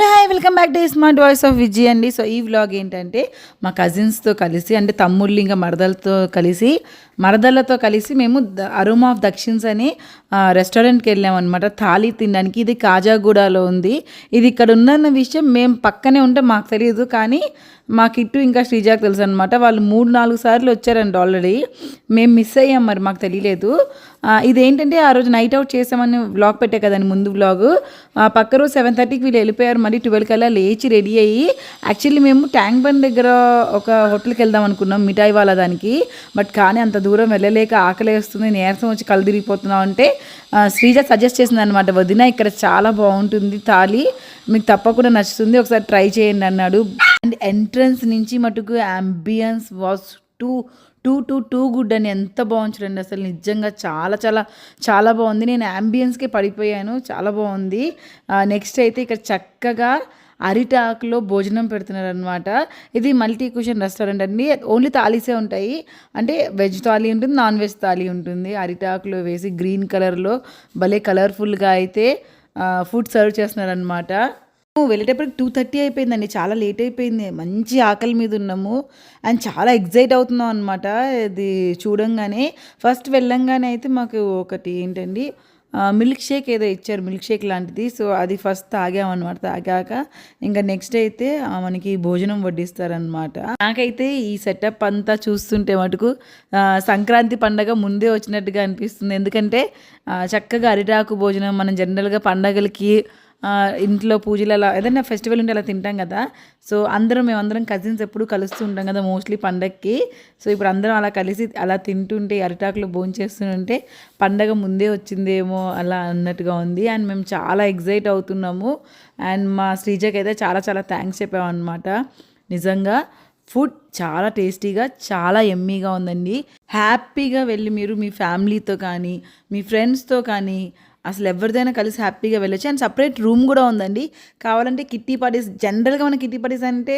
Hello hi welcome back to smart voice of Vijay అండి. So ఈ vlog ఏంటంటే మా కజిన్స్తో కలిసి అంటే తమ్ముళ్ళు ఇంకా మరదలతో కలిసి మరదలతో కలిసి మేము ద ఆఫ్ దక్షిణ్స్ అని రెస్టారెంట్కి వెళ్ళాం అనమాట థాలీ తినడానికి. ఇది కాజాగూడలో ఉంది. ఇది ఇక్కడ ఉందన్న విషయం మేము పక్కనే ఉంటే మాకు తెలియదు. కానీ మా కిట్టు ఇంకా శ్రీజాకు తెలుసు అనమాట వాళ్ళు మూడు నాలుగు సార్లు వచ్చారండి ఆల్రెడీ. మేము మిస్ అయ్యాం మరి మాకు తెలియలేదు. ఇదేంటంటే ఆ రోజు నైట్ అవుట్ చేసామని వ్లాగ్ పెట్టే కదండి ముందు వ్లాగ్ పక్క రోజు సెవెన్ థర్టీకి వీళ్ళు వెళ్ళిపోయారు. మరి ట్వెల్వ్ కల్లా లేచి రెడీ అయ్యి యాక్చువల్లీ మేము ట్యాంక్ బండ్ దగ్గర ఒక హోటల్కి వెళ్దాం అనుకున్నాం మిఠాయి వాళ్ళ దానికి. బట్ కానీ అంత దూరం వెళ్ళలేక ఆకలి వస్తుంది నీరసం వచ్చి కళ్ళు తిరిగిపోతున్నాం అంటే శ్రీజ సజెస్ట్ చేసింది అనమాట వదిన ఇక్కడ చాలా బాగుంటుంది తాలి మీకు తప్పకుండా నచ్చుతుంది ఒకసారి ట్రై చేయండి అన్నాడు. అండ్ ఎంట్రన్స్ నుంచి మటుకు ambience was too too too too good అని ఎంత బాగుంది చూడండి అసలు నిజంగా చాలా చాలా చాలా బాగుంది. నేను అంబియన్స్కి పడిపోయాను. చాలా బాగుంది. నెక్స్ట్ అయితే ఇక్కడ చక్కగా అరిటాకులో భోజనం పెడుతున్నారు అనమాట ఇది మల్టీ క్యూషన్ రెస్టారెంట్ అండి. ఓన్లీ థాలీసే ఉంటాయి. అంటే వెజ్ థాలీ ఉంటుంది నాన్ వెజ్ థాలీ ఉంటుంది. అరిటాకులో వేసి గ్రీన్ కలర్లో భలే కలర్ఫుల్గా అయితే ఫుడ్ సర్వ్ చేస్తున్నారనమాట వెళ్ళేటప్పటికి టూ థర్టీ అయిపోయిందండి. చాలా లేట్ అయిపోయింది. మంచి ఆకలి మీద ఉన్నాము. అండ్ చాలా ఎగ్జైట్ అవుతున్నాం అనమాట ఇది చూడంగానే. ఫస్ట్ వెళ్ళంగానే అయితే మాకు ఒకటి ఏంటండి మిల్క్ షేక్ ఏదో ఇచ్చారు మిల్క్ షేక్ లాంటిది. సో అది ఫస్ట్ తాగామన్నమాట తాగాక ఇంకా నెక్స్ట్ అయితే ఆ, మనకి భోజనం వడ్డిస్తారనమాట నాకైతే ఈ సెటప్ అంతా చూస్తుంటే మటుకు సంక్రాంతి పండగ ముందే వచ్చినట్టుగా అనిపిస్తుంది. ఎందుకంటే చక్కగా అరిటాకు భోజనం మనం జనరల్గా పండగలకి ఇంట్లో పూజలు అలా ఏదైనా ఫెస్టివల్ ఉంటే అలా తింటాం కదా. సో అందరం మేమందరం కజిన్స్ ఎప్పుడు కలుస్తూ ఉంటాం కదా మోస్ట్లీ పండగకి సో ఇప్పుడు అందరం అలా కలిసి అలా తింటుంటే అరిటాకులో భోంచేస్తుంటే పండగ ముందే వచ్చిందేమో అలా అన్నట్టుగా ఉంది. అండ్ మేము చాలా ఎగ్జైట్ అవుతున్నాము. అండ్ మా శ్రీజకి అయితే చాలా చాలా థ్యాంక్స్ చెప్పామన్నమాట. నిజంగా ఫుడ్ చాలా టేస్టీగా చాలా ఎమ్మీగా ఉందండి. హ్యాపీగా వెళ్ళి మీరు మీ ఫ్యామిలీతో కానీ మీ ఫ్రెండ్స్తో కానీ అసలు ఎవరిదైనా కలిసి హ్యాపీగా వెళ్ళొచ్చు. అండ్ సపరేట్ రూమ్ కూడా ఉందండి. కావాలంటే కిట్టి పార్టీస్ జనరల్గా మన కిట్టి పార్టీస్ అంటే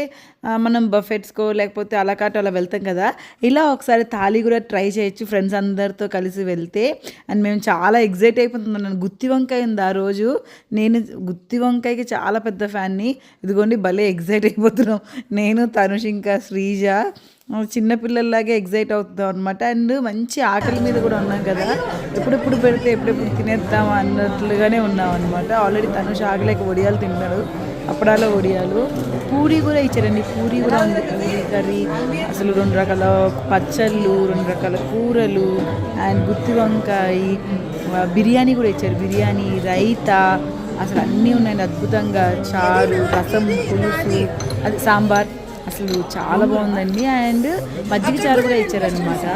మనం బఫెట్స్కో లేకపోతే అలాకాట అలా వెళ్తాం కదా. ఇలా ఒకసారి థాలీ కూడా ట్రై చేయొచ్చు ఫ్రెండ్స్ అందరితో కలిసి వెళ్తే. అండ్ మేము చాలా ఎగ్జైట్ అయిపోతున్నాం. నన్ను గుత్తి వంకాయ ఉంది ఆ రోజు. నేను గుత్తి వంకాయకి చాలా పెద్ద ఫ్యాన్ని. ఇదిగోండి భలే ఎగ్జైట్ అయిపోతున్నాం. నేను తనుష్ ఇంకా శ్రీజ చిన్నపిల్లల్లాగే ఎగ్జైట్ అవుతాం అనమాట అండ్ మంచి ఆకలి మీద కూడా ఉన్నాం కదా. ఎప్పుడెప్పుడు పెడితే ఎప్పుడెప్పుడు తినేద్దాం అన్నట్లుగానే ఉన్నాం అనమాట ఆల్రెడీ తను ఆకలేక వడియాలు తింటాడు అప్పుడాలో వడియాలు. పూరి కూడా ఇచ్చారండి పూరి కూడా ఉంది. పూరి కర్రీ. అసలు రెండు రకాల పచ్చళ్ళు రెండు రకాల కూరలు అండ్ గుత్తి వంకాయ బిర్యానీ కూడా ఇచ్చారు. బిర్యానీ రైతా అసలు అన్నీ ఉన్నాయండి అద్భుతంగా. చారు రసం పులుసు అది సాంబార్. అసలు చాలా బాగుందండి. అండ్ మజ్జిగ చారు కూడా ఇచ్చారనమాట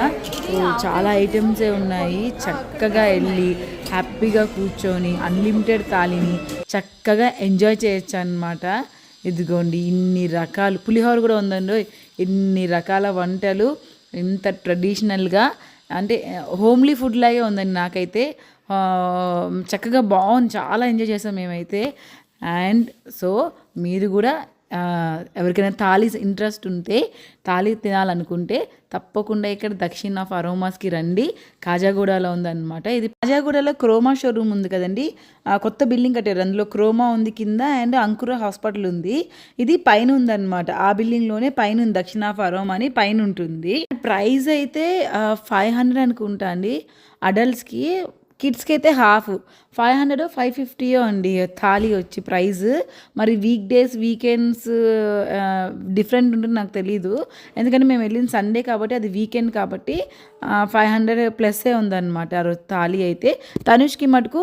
చాలా ఐటమ్సే ఉన్నాయి. చక్కగా వెళ్ళి హ్యాపీగా కూర్చొని అన్లిమిటెడ్ థాలీని చక్కగా ఎంజాయ్ చేయొచ్చు అనమాట ఇదిగోండి ఇన్ని రకాలు. పులిహోర కూడా ఉందండి. ఇన్ని రకాల వంటలు. ఇంత ట్రెడిషనల్గా అంటే హోమ్లీ ఫుడ్ లాగే ఉందండి నాకైతే. చక్కగా బాగుంది. చాలా ఎంజాయ్ చేసాం మేమైతే. అండ్ సో మీరు కూడా ఎవరికైనా థాలీ ఇంట్రెస్ట్ ఉంటే థాలీ తినాలనుకుంటే తప్పకుండా ఇక్కడ దక్షిణ ఆఫ్ అరోమాస్కి రండి. కాజాగూడలో ఉందన్నమాట. ఇది కాజాగూడలో క్రోమా షోరూమ్ ఉంది కదండి. కొత్త బిల్డింగ్ కట్టారు. అందులో క్రోమా ఉంది కింద అండ్ అంకుర హాస్పిటల్ ఉంది. ఇది పైన ఉందన్నమాట. ఆ బిల్డింగ్లోనే పైన ఉంది. దక్షిణ ఆఫ్ అరోమా అని పైన ఉంటుంది. ప్రైస్ అయితే ఫైవ్ హండ్రెడ్ అనుకుంటా అండి. అడల్ట్స్కి కిడ్స్కి అయితే హాఫ్. ఫైవ్ హండ్రెడ్ ఫైవ్ ఫిఫ్టీయో అండి థాలీ వచ్చి ప్రైస్ మరి వీక్ డేస్ వీకెండ్స్ డిఫరెంట్ ఉంటుంది నాకు తెలీదు. ఎందుకంటే మేము వెళ్ళిన సండే కాబట్టి అది వీకెండ్ కాబట్టి ఫైవ్ హండ్రెడ్ ప్లస్సే ఉందన్నమాట ఆ రోజు థాలీ అయితే. తనుష్కి మటుకు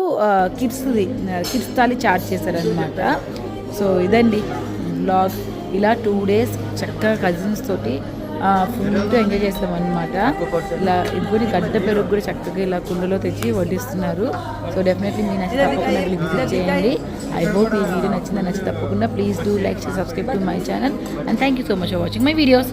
కిడ్స్ది కిడ్స్ థాలీ చార్జ్ చేశారనమాట సో ఇదండి బ్లాగ్. ఇలా టూ డేస్ చక్కగా కజిన్స్ తోటి ఫుల్ ఎంజాయ్ చేస్తాం అనమాట ఇలా ఇప్పుడు గడ్డ పెరుగు కూడా చక్కగా ఇలా కుండలో తెచ్చి వడ్డిస్తున్నారు. సో డెఫినెట్లీ మీ నచ్చి తప్పకుండా విజిట్ చేయండి. ఐ హోప్ ఈ వీడియో నచ్చిందని నచ్చి తప్పకుండా please do like subscribe to my channel and thank you so much for watching my videos